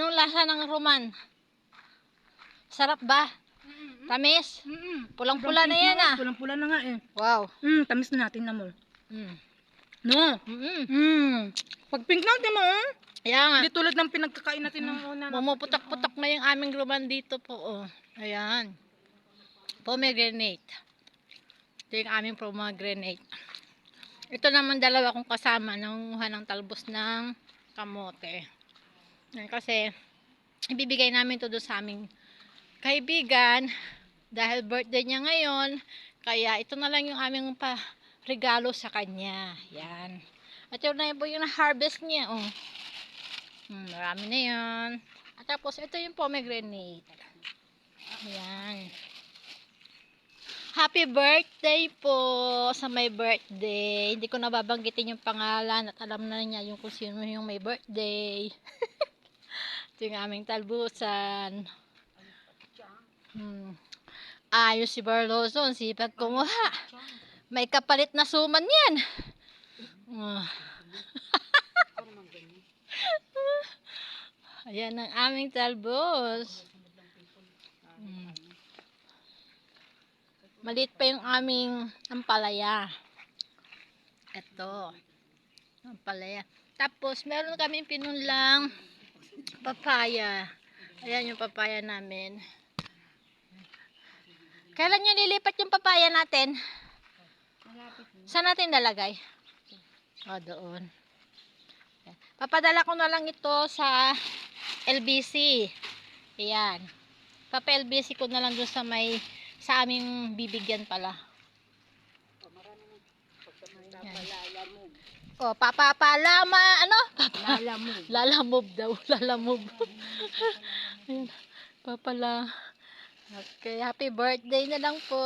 Anong lasa ng roman? Sarap ba? Tamis? Mm-mm. Pulang-pula na yan ah. Pulang-pula na nga eh. Wow. Mm, tamis na natin na mo. Mm. No. Mm-mm. Mm. Pag pink natin mo, oh. Kaya nga. Hindi tulad ng pinagkakain natin ng una. na- Pumuputok-putok na yung aming roman dito po. Oh. Ayan. Pomegranate. Ito yung aming pomegranate. Ito naman dalawa kong kasama. Nangunguha ng talbos ng kamote. Yan, Kasi, ibibigay namin to doon sa aming kaibigan. Dahil birthday niya ngayon. Kaya ito na lang yung aming pa regalo sa kanya. Yan. At yun na po yung harvest niya. Oh. Hmm, marami na yan. At tapos, ito yung pomegranate. Ayan. Happy birthday po sa may birthday. Hindi ko nababanggitin yung pangalan at alam na niya yung kung sino yung may birthday. ito yung aming talbusan. Hmm. Ayos si Barloso. Ang sipag kumuha. May kapalit na suman yan. Ah. Ayan ang aming talbos. Mm. Maliit pa yung aming ampalaya. Ito. Ampalaya. Tapos, meron kaming pinunlang papaya. Ayan yung papaya namin. Kailan nyo lilipat yung papaya natin? Saan natin nalagay? O, doon. Ayan. Papadala ko na lang ito sa LBC. Ayan. Papa LBC ko na lang doon sa may sa aming bibigyan pala. Ayan. O, papapalama, ano? Papa, Lalamog. Lalamob daw, lalamob. Ayan, papala. Okay, happy birthday na lang po.